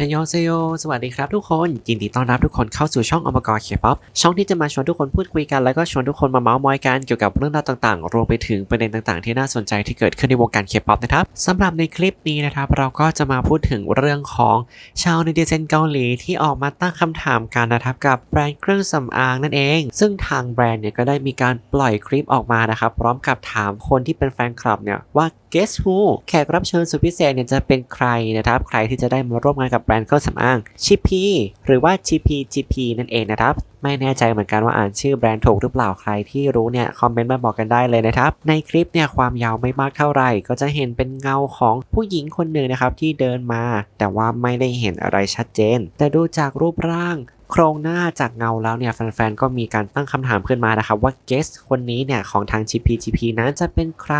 อันยองเซโยสวัสดีครับทุกคน ยินดีต้อนรับทุกคนเข้าสู่ช่องอมกรเคป๊อปช่องที่จะมาชวนทุกคนพูดคุยกัน แล้วก็ชวนทุกคนมาเมาส์มอยกันเกี่ยวกับเรื่องราวต่างๆ รวมไปถึงประเด็นต่างๆ ที่น่าสนใจที่เกิดขึ้นในวงการเคป๊อปนะครับสำหรับในคลิปนี้นะครับ เราก็จะมาพูดถึงเรื่องของชาวเนติเซนเกาหลีที่ออกมาตั้งคำถามกันนะครับกับแบรนด์เครื่องสำอางนั่นเอง ซึ่งทางแบรนด์เนี่ยก็ได้มีการปล่อยคลิปออกมานะครับพร้อมกับถามคนที่เป็นแฟนคลับเนี่ยว่า Guess Who แขกรับเชิญสุดพิเศษเนี่ยจะเป็นใครนะครับใครที่จะได้มาร่วมงานกับรนด์เครื่องสำอางชิพีหรือว่า GP GP นั่นเองนะครับไม่แน่ใจเหมือนกันว่าอ่านชื่อแบรนด์ถูกหรือเปล่าใครที่รู้เนี่ยคอมเมนต์มาบอกกันได้เลยนะครับในคลิปเนี่ยความยาวไม่มากเท่าไหร่ ก็จะเห็นเป็นเงาของผู้หญิงคนหนึ่งนะครับที่เดินมา แต่ว่าไม่ได้เห็นอะไรชัดเจน แต่ดูจากรูปร่าง โครงหน้าจากเงาแล้วเนี่ยแฟนๆก็มีการตั้งคำถามขึ้นมานะครับว่าเกสคนนี้เนี่ยของทาง GPGP นั้นจะเป็นใคร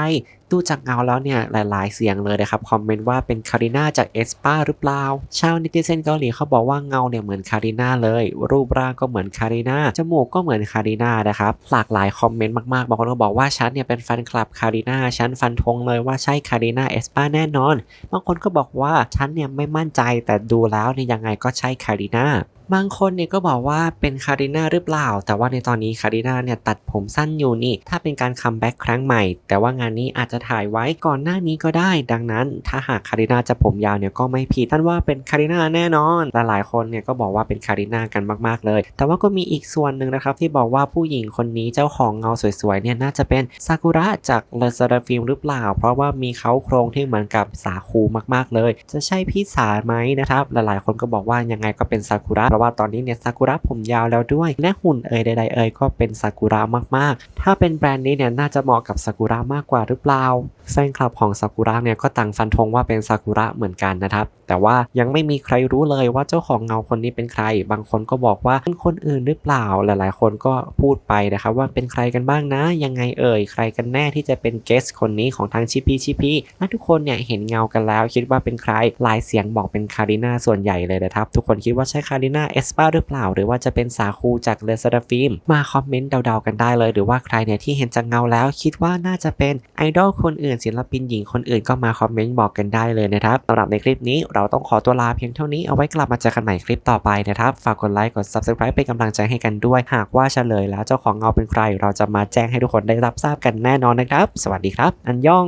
ดูจากเงาแล้วเนี่ยหลาย ๆ เสียงเลยนะครับคอมเมนต์ว่าเป็นคาริน่าจากเอสปาหรือเปล่า ชาวนิติเซนเกาหลีเขาบอกว่าเงาเนี่ยเหมือนคาริน่าเลย รูปร่างก็เหมือนคาริน่าจมูกก็เหมือนคาริน่านะครับหลากหลายคอมเมนต์มากๆบางคนก็บอกว่าฉันเนี่ยเป็นแฟนคลับคาริน่าฉันฟันธงเลยว่าใช่คาริน่าเอสปาแน่นอน บางคนก็บอกว่าฉันเนี่ยไม่มั่นใจแต่ดูแล้วเนี่ยยังไงก็ใช่คาริน่า บางคนเนี่ยก็บอกว่าเป็นคาริน่าหรือเปล่า แต่ว่าในตอนนี้คาริน่าเนี่ยตัดผมสั้นอยู่นี่ ถ้าเป็นการคัมแบ็กครั้งใหม่ แต่ว่างานนี้อาจจะถ่ายไว้ก่อนหน้านี้ก็ได้ ดังนั้น ถ้าหากคาริน่าจะผมยาวเนี่ยก็ไม่ผิดท่านว่าเป็นคาริน่าแน่นอนหลายคนเนี่ยก็บอกว่าเป็นคาริน่ากันมาก ๆ เลย แต่ว่าก็มีอีกส่วนหนึ่งนะครับที่บอกว่าผู้หญิงคนนี้เจ้าของเงาสวยๆเนี่ยน่าจะเป็นซากุระจากเลซาราฟิล์มหรือเปล่า เพราะว่ามีเขาโครงที่เหมือนกับสาคูมากๆเลย จะใช่พี่สาไหมนะครับหลายๆ คนก็บอกว่ายังไงก็เป็นซากุระเพราะว่าตอนนี้เนี่ยซากุระผมยาวแล้วด้วย และหุ่นเอ่ยใดๆเอ่ยก็เป็นซากุระมากๆ ถ้าเป็นแบรนด์นี้เนี่ยน่าจะเหมาะกับซากุระมากกว่าหรือเปล่าแฟนคลับของซากุระเนี่ยก็ต่างฟันธงว่าเป็นซากุระเหมือนกันนะครับ แต่ว่ายังไม่มีใครรู้เลยว่าเจ้าของเงาคนนี้เป็นใคร บางคนก็บอกว่าเป็นคนอื่นหรือเปล่า หลายๆ คนก็พูดไปนะครับว่าเป็นใครกันบ้างนะ ยังไงเอ่ย ใครกันแน่ที่จะเป็นเกสคนนี้ของทางชิพีชิพีและทุกคนเนี่ยเห็นเงากันแล้ว คิดว่าเป็นใคร ลายเสียงบอกเป็นคาริน่าส่วนใหญ่เลยนะครับ ทุกคนคิดว่าใช่คาริน่าเอสปาหรือเปล่า หรือว่าจะเป็นสาคูจากเลซาดาฟิล์มมาคอมเมนต์เดาๆกันได้เลย หรือว่าใครเนี่ยที่เห็นจากเงาแล้ว คิดว่าน่าจะเป็นไอดอลคนอื่นศิลปินหญิงคนอื่นก็มาคอมเมนต์บอกกันได้เลยนะครับสำหรับในคลิปนี้เราต้องขอตัวลาเพียงเท่านี้เอาไว้กลับมาเจอกันใหม่คลิปต่อไปนะครับฝากกดไลค์กด subscribe เป็นกำลังใจให้กันด้วย หากว่าเฉลยแล้วเจ้าของเงาเป็นใคร เราจะมาแจ้งให้ทุกคนได้รับทราบกันแน่นอนนะครับ สวัสดีครับ อันยอง